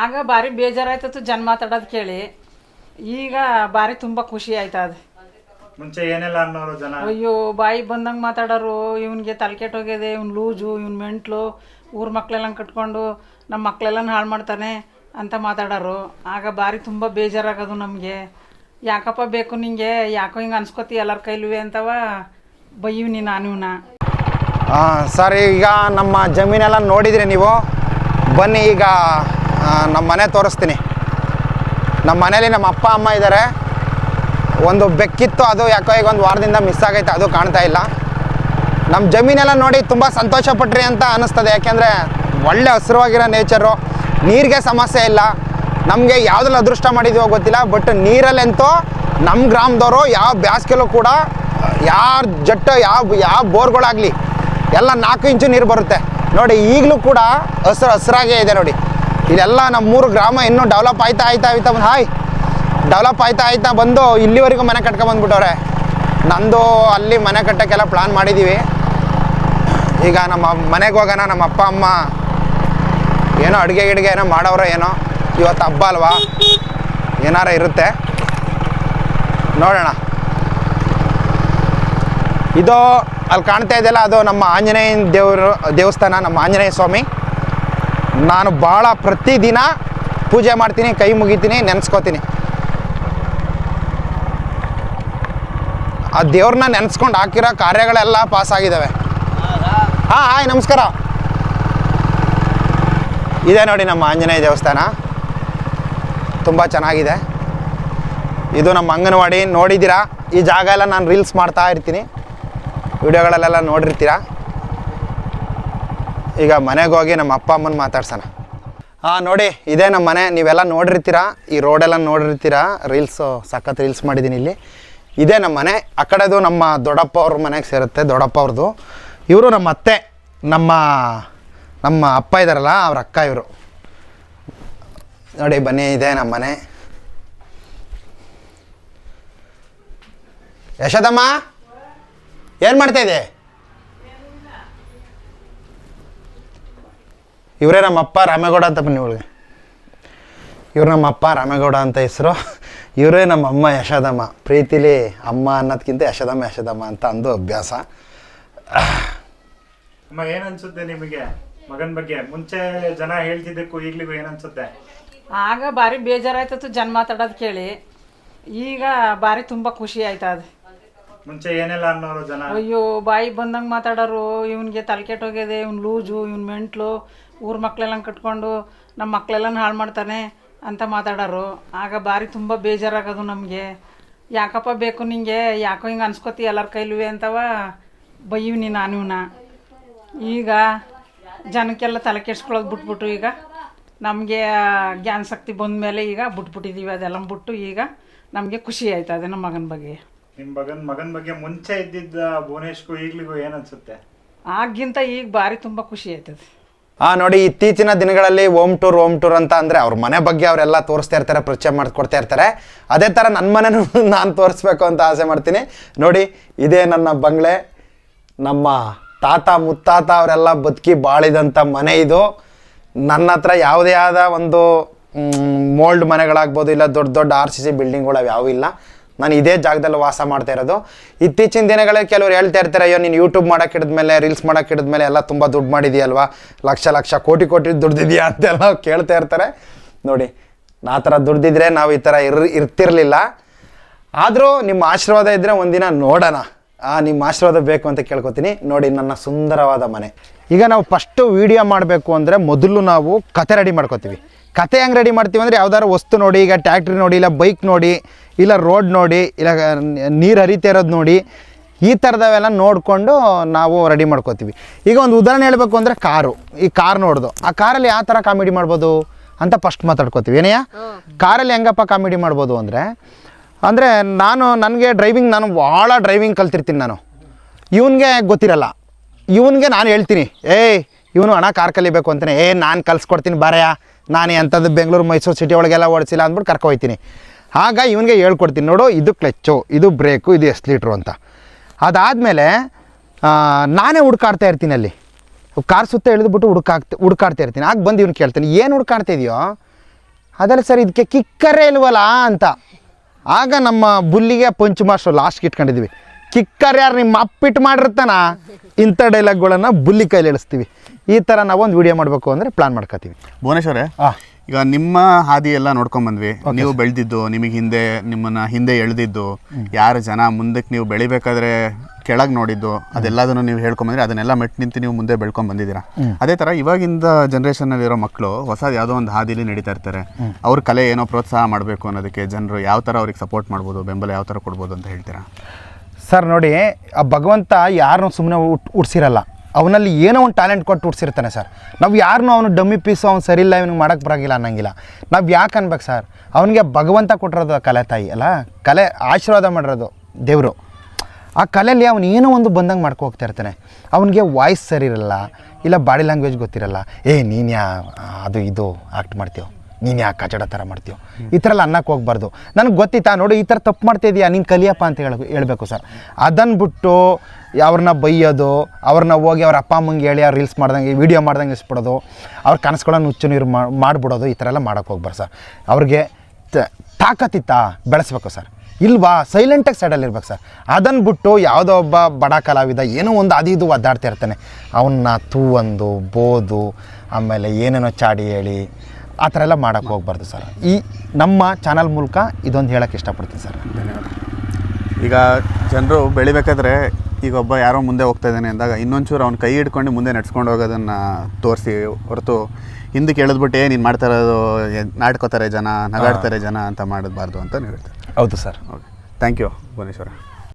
ಆಗ ಭಾರಿ ಬೇಜಾರಾಯ್ತತ್ತು ಜನ ಮಾತಾಡೋದು ಕೇಳಿ. ಈಗ ಭಾರಿ ತುಂಬ ಖುಷಿ ಆಯ್ತದ. ಮುಂಚೆ ಏನೆಲ್ಲ ಅನ್ನೋರು ಜನ? ಅಯ್ಯೋ ಬಾಯಿ ಬಂದಂಗೆ ಮಾತಾಡೋರು ಇವನಿಗೆ ತಲೆ ಹೋಗಿದೆ ಇವ್ನು ಲೂಜು ಇವ್ನು ಮೆಂಟ್ಲು ಊರ ಮಕ್ಕಳೆಲ್ಲ ಕಟ್ಕೊಂಡು ನಮ್ಮ ಮಕ್ಕಳೆಲ್ಲ ಹಾಳು ಮಾಡ್ತಾನೆ ಅಂತ ಮಾತಾಡೋರು. ಆಗ ಭಾರಿ ತುಂಬ ಬೇಜಾರಾಗೋದು ನಮಗೆ. ಯಾಕಪ್ಪ ಬೇಕು ನಿಂಗೆ? ಯಾಕೋ ಹಿಂಗೆ ಅನ್ಸ್ಕೊತಿ ಎಲ್ಲರ ಕೈಲುವೆ ಅಂತವ? ಬೈಯುವ್ನಿ ನಾನು ಇವನ. ಸರ್ ಈಗ ನಮ್ಮ ಜಮೀನೆಲ್ಲ ನೋಡಿದ್ರಿ ನೀವು? ಬನ್ನಿ ಈಗ ನಮ್ಮ ಮನೆ ತೋರಿಸ್ತೀನಿ. ನಮ್ಮ ಮನೇಲಿ ನಮ್ಮ ಅಪ್ಪ, ಅಮ್ಮ ಇದ್ದಾರೆ ಒಂದು ಬೆಕ್ಕಿತ್ತು, ಅದು ಯಾಕೋ ಈಗ ಒಂದು ವಾರದಿಂದ ಮಿಸ್ ಆಗೈತೆ, ಅದು ಕಾಣ್ತಾ ಇಲ್ಲ. ನಮ್ಮ ಜಮೀನೆಲ್ಲ ನೋಡಿ ತುಂಬ ಸಂತೋಷ ಪಟ್ರಿ ಅಂತ ಅನ್ನಿಸ್ತದೆ. ಯಾಕೆಂದರೆ ಒಳ್ಳೆ ಹಸಿರುವಾಗಿರೋ ನೇಚರು ನೀರಿಗೆ ಸಮಸ್ಯೆ ಇಲ್ಲ. ನಮಗೆ ಯಾವುದ್ರಲ್ಲಿ ಅದೃಷ್ಟ ಮಾಡಿದೀವೋ ಗೊತ್ತಿಲ್ಲ ಬಟ್ ನೀರಲ್ಲಂತೂ ನಮ್ಮ ಗ್ರಾಮದವರು ಯಾವ ಬ್ಯಾಸ್ಗೆಲ್ಲೂ ಕೂಡ ಯಾರ ಜಟ್ಟ, ಯಾವ ಯಾವ ಬೋರ್ಗಳಾಗಲಿ ಎಲ್ಲ ನಾಲ್ಕು ಇಂಚು ನೀರು ಬರುತ್ತೆ. ನೋಡಿ, ಈಗಲೂ ಕೂಡ ಹಸಿರು, ಹಸಿರಾಗೇ ಇದೆ ನೋಡಿ. ಇದೆಲ್ಲ ನಮ್ಮ ಮೂರು ಗ್ರಾಮ ಇನ್ನೂ ಡೆವಲಪ್ ಆಯ್ತಾ ಆಯ್ತಾ ಆಯ್ತಾ ಹಾಯ್. ಡೆವಲಪ್ ಆಯ್ತಾ ಆಯ್ತಾ ಬಂದು ಇಲ್ಲಿವರೆಗೂ ಮನೆ ಕಟ್ಕೊಂಬಂದ್ಬಿಟ್ಟವ್ರೆ ನಂದು ಅಲ್ಲಿ ಮನೆ ಕಟ್ಟೋಕ್ಕೆಲ್ಲ ಪ್ಲ್ಯಾನ್ ಮಾಡಿದ್ದೀವಿ ಈಗ ನಮ್ಮ ಮನೆಗೆ ಹೋಗೋಣ, ನಮ್ಮ ಅಪ್ಪ, ಅಮ್ಮ. ಏನೋ ಅಡುಗೆ ಗಿಡಿಗೆ ಏನೋ ಮಾಡೋರೋ ಏನೋ. ಇವತ್ತು ಹಬ್ಬ ಅಲ್ವಾ? ಏನಾರ ಇರುತ್ತೆ. ನೋಡೋಣ. ಇದು ಅಲ್ಲಿ ಕಾಣ್ತಾ ಇದೆಯಲ್ಲ, ಅದು ನಮ್ಮ ಆಂಜನೇಯ ದೇವರು, ದೇವಸ್ಥಾನ, ನಮ್ಮ ಆಂಜನೇಯ ಸ್ವಾಮಿ. ನಾನು ಭಾಳ ಪ್ರತಿದಿನ ಪೂಜೆ ಮಾಡ್ತೀನಿ, ಕೈ ಮುಗಿತೀನಿ, ನೆನೆಸ್ಕೋತೀನಿ. ಆ ದೇವ್ರನ್ನ ನೆನೆಸ್ಕೊಂಡು ಹಾಕಿರೋ ಕಾರ್ಯಗಳೆಲ್ಲ ಪಾಸ್ ಆಗಿದ್ದಾವೆ ಹಾಂ, ಹಾಯ್, ನಮಸ್ಕಾರ. ಇದೆ ನೋಡಿ ನಮ್ಮ ಆಂಜನೇಯ ದೇವಸ್ಥಾನ. ತುಂಬ ಚೆನ್ನಾಗಿದೆ. ಇದು ನಮ್ಮ ಅಂಗನವಾಡಿ, ನೋಡಿದ್ದೀರಾ? ಈ ಜಾಗ ಎಲ್ಲ ನಾನು ರೀಲ್ಸ್ ಮಾಡ್ತಾ ಇರ್ತೀನಿ. ವಿಡಿಯೋಗಳಲ್ಲೆಲ್ಲ ನೋಡಿರ್ತೀರಾ? ಈಗ ಮನೆಗೆ ಹೋಗಿ ನಮ್ಮ ಅಪ್ಪ ಅಮ್ಮನ ಮಾತಾಡ್ಸೋಣ. ಹಾಂ ನೋಡಿ, ಇದೇ ನಮ್ಮ ಮನೆ. ನೀವೆಲ್ಲ ನೋಡಿರ್ತೀರಾ? ಈ ರೋಡೆಲ್ಲ ನೋಡಿರ್ತೀರಾ? ರೀಲ್ಸು ಸಖತ್ ರೀಲ್ಸ್ ಮಾಡಿದ್ದೀನಿ ಇಲ್ಲಿ. ಇದೇ ನಮ್ಮ ಮನೆ. ಆ ಕಡೆದು ನಮ್ಮ ದೊಡ್ಡಪ್ಪ ಅವ್ರ ಮನೆಗೆ ಸೇರುತ್ತೆ, ದೊಡ್ಡಪ್ಪ ಅವ್ರದ್ದು. ಇವರು ನಮ್ಮ ಅತ್ತೆ, ನಮ್ಮ ನಮ್ಮ ಅಪ್ಪ ಇದ್ದಾರಲ್ಲ ಅವ್ರ ಅಕ್ಕ ಇವರು. ನೋಡಿ, ಬನ್ನಿ, ಇದೆ ನಮ್ಮ ಮನೆ. ಯಶೋದಮ್ಮ, ಏನು ಮಾಡ್ತಾ ಇವರೇ ನಮ್ಮ ಅಪ್ಪ ರಾಮೇಗೌಡ ಅಂತ ಬನ್ನಿ ಇವಳಿಗೆ ಇವ್ರು ನಮ್ಮ ಅಪ್ಪ ರಾಮೇಗೌಡ ಅಂತ ಹೆಸರು. ಇವರೇ ನಮ್ಮ ಅಮ್ಮ ಯಶೋದಮ್ಮ ಪ್ರೀತಿಲಿ ಅಮ್ಮ ಅನ್ನೋದಕ್ಕಿಂತ ಯಶೋದಮ್ಮ ಯಶೋದಮ್ಮ ಅಂತ ಅಂದು ಅಭ್ಯಾಸ. ಅಮ್ಮ ಏನ್ ಅನ್ಸುತ್ತೆ ನಿಮಗೆ ಮಗನ ಬಗ್ಗೆ? ಮುಂಚೆ ಜನ ಹೇಳ್ತಿದ್ದಕ್ಕೂ ಈಗಲಿಗೂ ಏನ್ ಅನ್ಸುತ್ತೆ ಆಗ ಭಾರಿ ಬೇಜಾರಾಯ್ತು ಜನ ಮಾತಾಡೋದು ಕೇಳಿ. ಈಗ ಭಾರಿ ತುಂಬ ಖುಷಿ ಆಯ್ತದ. ಮುಂಚೆ ಏನೆಲ್ಲ ಅನ್ನೋರು ಜನ? ಅಯ್ಯೋ, ಬಾಯಿ ಬಂದಂಗೆ ಮಾತಾಡೋರು, ಇವನಿಗೆ ಕೆಟ್ಟೋಗಿದೆ, ಇವ್ನು ಲೂಜು, ಇವ್ನು ಮೆಂಟ್ಲು, ಊರ ಮಕ್ಕಳೆಲ್ಲ ಕಟ್ಕೊಂಡು ನಮ್ಮ ಮಕ್ಕಳೆಲ್ಲ ಹಾಳು ಮಾಡ್ತಾನೆ ಅಂತ ಮಾತಾಡೋರು. ಆಗ ಭಾರಿ ತುಂಬ ಬೇಜಾರಾಗೋದು ನಮಗೆ. ಯಾಕಪ್ಪ ಬೇಕು ನಿಂಗೆ? ಯಾಕೋ ಹಿಂಗೆ ಅನ್ಸ್ಕೊತಿ ಎಲ್ಲರ ಕೈಲುವೆ ಅಂತವ? ಬೈವ್ನಿ ನಾನು ಇವನ. ಈಗ ಜನಕ್ಕೆಲ್ಲ ತಲೆ ಕೆಡ್ಸ್ಕೊಳ್ಳೋದು ಬಿಟ್ಬಿಟ್ಟು ಈಗ. ನಮಗೆ ಜ್ಞಾನ ಶಕ್ತಿ ಬಂದ ಮೇಲೆ ಈಗ ಬಿಟ್ಬಿಟ್ಟಿದ್ದೀವಿ ಅದೆಲ್ಲ ಬಿಟ್ಟು ಈಗ ನಮಗೆ ಖುಷಿ ಆಯ್ತದೆ ನಮ್ಮ ಮಗನ ಬಗ್ಗೆ. ನಿಮ್ ಮಗನ್ ಮಗನ್ ಬಗ್ಗೆ ಮುಂಚೆ ಇದ್ದಿದ್ದ ಭುವನೇಶ್ಗೂ ಈಗಲಿಗೂ ಏನ್ ಅನ್ಸುತ್ತೆ? ಆಗಿಂತ ಈಗ ಭಾರಿ ತುಂಬ ಖುಷಿ ಆಯ್ತದೆ. ಆ ನೋಡಿ ಇತ್ತೀಚಿನ ದಿನಗಳಲ್ಲಿ ಓಮ್ ಟೂರ್ ಓಮ್ ಟೂರ್ ಅಂತ ಅಂದರೆ ಅವ್ರ ಮನೆ ಬಗ್ಗೆ ಅವರೆಲ್ಲ ತೋರಿಸ್ತಾ ಇರ್ತಾರೆ ಪರಿಚಯ ಮಾಡಿಕೊಡ್ತಾ ಇರ್ತಾರೆ. ಅದೇ ಥರ ನನ್ನ ಮನೆನೂ ನಾನು ತೋರಿಸ್ಬೇಕು ಅಂತ ಆಸೆ ಮಾಡ್ತೀನಿ. ನೋಡಿ ಇದೇ ನನ್ನ ಬಂಗ್ಲೆ. ನಮ್ಮ ತಾತ ಮುತ್ತಾತ ಅವರೆಲ್ಲ ಬದುಕಿ ಬಾಳಿದಂಥ ಮನೆ ಇದು. ನನ್ನ ಹತ್ರ ಯಾವುದೇ ಆದ ಒಂದು ಮೋಲ್ಡ್ ಮನೆಗಳಾಗ್ಬೋದು ಇಲ್ಲ ದೊಡ್ಡ ದೊಡ್ಡ ಆರ್ ಸಿ ಸಿ ಬಿಲ್ಡಿಂಗ್ಗಳು ಅವು ಯಾವೂ ಇಲ್ಲ. ನಾನು ಇದೇ ಜಾಗದಲ್ಲಿ ವಾಸ ಮಾಡ್ತಾ ಇರೋದು. ಇತ್ತೀಚಿನ ದಿನಗಳಲ್ಲಿ ಕೆಲವರು ಹೇಳ್ತಾ ಇರ್ತಾರೆ, ಅಯ್ಯೋ, ನೀನು ಯೂಟ್ಯೂಬ್ ಮಾಡೋಕೆ ಹಿಡಿದ್ಮೇಲೆ ರೀಲ್ಸ್ ಮಾಡೋಕೆ ಹಿಡಿದ್ಮೇಲೆ ಎಲ್ಲ ತುಂಬ ದುಡ್ಡು ಮಾಡಿದೆಯಲ್ವಾ? ಲಕ್ಷ ಲಕ್ಷ, ಕೋಟಿ ಕೋಟಿ ದುಡ್ದಿದೆಯಾ ಅಂತೆಲ್ಲ ಕೇಳ್ತಾ ಇರ್ತಾರೆ. ನೋಡಿ ಆ ಥರ ದುಡ್ದಿದ್ರೆ ನಾವು ಈ ಥರ ಇರ್, ಇರ್ತಿರಲಿಲ್ಲ. ಆದರೂ ನಿಮ್ಮ ಆಶೀರ್ವಾದ ಇದ್ದರೆ ಒಂದಿನ ನೋಡೋಣ. ಆ, ನಿಮ್ಮ ಆಶೀರ್ವಾದ ಬೇಕು ಅಂತ ಕೇಳ್ಕೊತೀನಿ. ನೋಡಿ, ನನ್ನ ಸುಂದರವಾದ ಮನೆ. ಈಗ ನಾವು ಫಸ್ಟು ವೀಡಿಯೋ ಮಾಡಬೇಕು ಅಂದರೆ ಮೊದಲು ನಾವು ಕತೆ ರೆಡಿ ಮಾಡ್ಕೋತೀವಿ. ಕತೆ ಹೆಂಗೆ ರೆಡಿ ಮಾಡ್ತೀವಿ ಅಂದರೆ ಯಾವ್ದಾದ್ರು ವಸ್ತು ನೋಡಿ, ಈಗ ಟ್ಯಾಕ್ಟ್ರಿ ನೋಡಿ, ಇಲ್ಲ ಬೈಕ್ ನೋಡಿ ಇಲ್ಲ ರೋಡ್ ನೋಡಿ ಇಲ್ಲ ನೀರು ಹರಿತಾ ಇರೋದು ನೋಡಿ ಈ ಥರದವೆಲ್ಲ ನೋಡಿಕೊಂಡು ನಾವು ರೆಡಿ ಮಾಡ್ಕೋತೀವಿ. ಈಗ ಒಂದು ಉದಾಹರಣೆ ಹೇಳಬೇಕು ಅಂದರೆ ಕಾರು. ಈ ಕಾರ್ ನೋಡ್ದು. ಆ ಕಾರಲ್ಲಿ ಯಾವ ಥರ ಕಾಮಿಡಿ ಮಾಡ್ಬೋದು ಅಂತ ಫಸ್ಟ್ ಮಾತಾಡ್ಕೋತೀವಿ. ಏನೆಯಾ? ಕಾರಲ್ಲಿ ಹೆಂಗಪ್ಪ ಕಾಮಿಡಿ ಮಾಡ್ಬೋದು ಅಂದರೆ ಅಂದರೆ ನಾನು ನನಗೆ ಡ್ರೈವಿಂಗ್ ನಾನು ಭಾಳ ಡ್ರೈವಿಂಗ್ ಕಲ್ತಿರ್ತೀನಿ ನಾನು. ಇವನಿಗೆ ಗೊತ್ತಿರಲ್ಲ. ಇವನಿಗೆ ನಾನು ಹೇಳ್ತೀನಿ ಏಯ್ ಇವನು ಹಣ ಕಾರ್ ಕಲಿಬೇಕು ಅಂತಾನೆ. ಏ ನಾನು ಕಲ್ಸ್ಕೊಡ್ತೀನಿ ಬಾರಯ್ಯ ನಾನು ಎಂಥದ್ದು ಬೆಂಗಳೂರು ಮೈಸೂರು ಸಿಟಿ ಒಳಗೆಲ್ಲ ಓಡಿಸಿಲ್ಲ ಅಂದ್ಬಿಟ್ಟು ಕರ್ಕೊ ಹೋಗ್ತೀನಿ ಆಗ ಇವನಿಗೆ ಹೇಳ್ಕೊಡ್ತೀನಿ. ನೋಡು ಇದು ಕ್ಲಚ್ಚು ಇದು ಬ್ರೇಕು ಇದು ಎಸ್ಲೀಟ್ರು ಅಂತ. ಅದಾದಮೇಲೆ ನಾನೇ ಹುಡ್ಕಾಡ್ತಾ ಇರ್ತೀನಿ ಅಲ್ಲಿ. ಕಾರ್ ಸುತ್ತ ಇಳಿದ್ಬಿಟ್ಟು ಹುಡುಕಾಕ್ತ ಹುಡ್ಕಾಡ್ತಾ ಇರ್ತೀನಿ. ಆಗ ಬಂದು ಇವ್ನು ಕೇಳ್ತೀನಿ ಏನು ಹುಡ್ಕಾಡ್ತಾ ಇದೆಯೋ? ಅದಲ್ಲ ಸರ್ ಇದಕ್ಕೆ ಕಿಕ್ಕರೇ ಇಲ್ವಲ್ಲ ಅಂತ. ಆಗ ನಮ್ಮ ಬುಲ್ಲಿಗೆ ಪಂಚ್ ಮಾಸ್ಟರ್ ಲಾಸ್ಟ್ಗೆ ಇಟ್ಕೊಂಡಿದ್ವಿ. ಕಿಕ್ಕರ್ ಯಾರು ನಿಮ್ಮ ಅಪ್ಪಿಟ್ಟು ಮಾಡಿರ್ತಾನ? ಇಂಥ ಡೈಲಾಗ್ಗಳನ್ನು ಬುಲ್ಲಿ ಕೈಲಿ ಇಳಿಸ್ತೀವಿ ಈ ಥರ ನಾವೊಂದು ವೀಡಿಯೋ ಮಾಡಬೇಕು ಅಂದರೆ ಪ್ಲಾನ್ ಮಾಡ್ಕೋತೀವಿ. ಭುವನೇಶ್ವರೇ ಆ. ಈಗ ನಿಮ್ಮ ಹಾದಿ ಎಲ್ಲ ನೋಡ್ಕೊಂಡ್ ಬಂದ್ವಿ. ನೀವು ಬೆಳೆದಿದ್ದು ನಿಮಗೆ ಹಿಂದೆ ನಿಮ್ಮನ್ನ ಹಿಂದೆ ಎಳೆದಿದ್ದು ಯಾರು ಜನ ಮುಂದಕ್ಕೆ ನೀವು ಬೆಳಿಬೇಕಾದ್ರೆ ಕೆಳಗೆ ನೋಡಿದ್ದು ಅದೆಲ್ಲದನ್ನು ನೀವು ಹೇಳ್ಕೊಂಬಂದ್ರೆ ಅದನ್ನೆಲ್ಲ ಮೆಟ್ಟು ನಿಂತು ನೀವು ಮುಂದೆ ಬೆಳ್ಕೊಂಡ್ ಬಂದಿದ್ದೀರಾ? ಅದೇ ಥರ ಇವಾಗಿಂದ ಜನ್ರೇಷನ್ನಲ್ಲಿರೋ ಮಕ್ಕಳು ಹೊಸ ಯಾವುದೋ ಒಂದು ಹಾದಿಲಿ ನಡೀತಾ ಇರ್ತಾರೆ. ಅವ್ರ ಕಲೆ ಏನೋ ಪ್ರೋತ್ಸಾಹ ಮಾಡಬೇಕು ಅನ್ನೋದಕ್ಕೆ ಜನರು ಯಾವ ಥರ ಅವ್ರಿಗೆ ಸಪೋರ್ಟ್ ಮಾಡ್ಬೋದು ಬೆಂಬಲ ಯಾವ ಥರ ಕೊಡ್ಬೋದು ಅಂತ ಹೇಳ್ತೀರಾ? ಸರ್ ನೋಡಿ ಆ ಭಗವಂತ ಯಾರನ್ನೂ ಸುಮ್ಮನೆ ಉಟ್ ಹುಡ್ಸಿರಲ್ಲ ಅವನಲ್ಲಿ ಏನೋ ಒಂದು ಟ್ಯಾಲೆಂಟ್ ಕೊಟ್ಟು ಹುಡ್ಸಿರ್ತಾನೆ ಸರ್ ನಾವು ಯಾರನ್ನು ಅವನು ಡಮ್ಮಿ ಪೀಸು ಅವ್ನು ಸರಿ ಇಲ್ಲ ಇವ್ನಿಗೆ ಮಾಡೋಕ್ಕೆ ಬರೋಂಗಿಲ್ಲ ಅನ್ನೋಂಗಿಲ್ಲ. ನಾವು ಯಾಕೆ ಅನ್ಬೇಕು ಸರ್ ಅವನಿಗೆ ಭಗವಂತ ಕೊಟ್ಟಿರೋದು ಕಲೆ ತಾಯಿ, ಅಲ್ಲ? ಕಲೆ ಆಶೀರ್ವಾದ ಮಾಡಿರೋದು ದೇವರು. ಆ ಕಲೆಯಲ್ಲಿ ಅವನು ಏನೋ ಒಂದು ಬಂದಂಗೆ ಮಾಡ್ಕೊ ಹೋಗ್ತಾ ಇರ್ತಾನೆ. ಅವನಿಗೆ ವಾಯ್ಸ್ ಸರಿ ಇರಲ್ಲ, ಇಲ್ಲ ಬಾಡಿ ಲ್ಯಾಂಗ್ವೇಜ್ ಗೊತ್ತಿರಲ್ಲ. ಏ, ನೀನು ಯಾ, ಅದು ಇದು ಆ್ಯಕ್ಟ್ ಮಾಡ್ತೀವೋ ನೀನು ಯಾಕೆ ಕಚಡ ಥರ ಮಾಡ್ತೀವೋ ಈ ಥರ ಎಲ್ಲ ಅನ್ನಕ್ಕೆ ಹೋಗ್ಬಾರ್ದು. ನನಗೆ ಗೊತ್ತಿತ್ತಾ? ನೋಡು, ಈ ಥರ ತಪ್ಪು ಮಾಡ್ತಿದ್ಯಾ ನೀನು ಕಲಿಯಪ್ಪ ಅಂತ ಹೇಳ, ಹೇಳಬೇಕು ಸರ್. ಅದನ್ನು ಬಿಟ್ಟು ಅವ್ರನ್ನ ಬೈಯೋದು, ಅವ್ರನ್ನ ಹೋಗಿ ಅವ್ರ ಅಪ್ಪ ಅಮ್ಮಂಗೆ ಹೇಳಿ, ಅವ್ರು ರೀಲ್ಸ್ ಮಾಡ್ದಂಗೆ, ವೀಡಿಯೋ ಮಾಡ್ದಂಗೆ ಇಸ್ಬಿಡೋದು ಅವ್ರ ಕನಸುಗಳನ್ನು ಹುಚ್ಚು ನೀರು ಮಾಡಿಬಿಡೋದು, ಈ ಥರ ಎಲ್ಲ ಮಾಡೋಕ್ಕೆ ಹೋಗ್ಬಾರ್ದು ಸರ್. ಅವ್ರಿಗೆ ತಾಕತ್ತಿತ್ತಾ ಬೆಳೆಸ್ಬೇಕು ಸರ್. ಇಲ್ವಾ? ಸೈಲೆಂಟಾಗಿ ಸೈಡಲ್ಲಿರ್ಬೇಕು ಸರ್. ಅದನ್ನು ಬಿಟ್ಟು ಯಾವುದೋ ಒಬ್ಬ ಬಡ ಕಲಾವಿದ ಏನೋ ಒಂದು ಅದು ಇದು ಒದ್ದಾಡ್ತಾ ಇರ್ತಾನೆ. ಅವನ್ನ ತೂ ಒಂದು ಬೋದು, ಆಮೇಲೆ ಏನೇನೋ ಚಾಡಿ ಹೇಳಿ ಆ ಥರ ಎಲ್ಲ ಮಾಡೋಕ್ಕೆ ಹೋಗ್ಬಾರ್ದು ಸರ್. ಈ ನಮ್ಮ ಚಾನಲ್ ಮೂಲಕ ಇದೊಂದು ಹೇಳೋಕ್ಕೆ ಇಷ್ಟಪಡ್ತೀನಿ ಸರ್. ಧನ್ಯವಾದ. ಈಗ ಜನರು ಬೆಳಿಬೇಕಾದ್ರೆ ಈಗ ಒಬ್ಬ ಯಾರೋ ಮುಂದೆ ಹೋಗ್ತಾ ಇದ್ದಾನೆ ಅಂದಾಗ ಇನ್ನೊಂಚೂರು ಅವ್ನು ಕೈ ಹಿಡ್ಕೊಂಡು ಮುಂದೆ ನಡ್ಸ್ಕೊಂಡು ಹೋಗೋದನ್ನು ತೋರಿಸಿ ಹೊರತು ಹಿಂದಕ್ಕೆ ಎಳೆದ್ಬಿಟ್ಟು ಏನು ನೀನು ಮಾಡ್ತಾ ಇರೋದು ನಾಟ್ಕೋತಾರೆ ಜನ ನಗಾಡ್ತಾರೆ ಜನ ಅಂತ ಮಾಡಬಾರ್ದು ಅಂತ ಹೇಳ್ತಾರೆ. ಹೌದು sir. Okay. Thank you Bhuvaneshwara.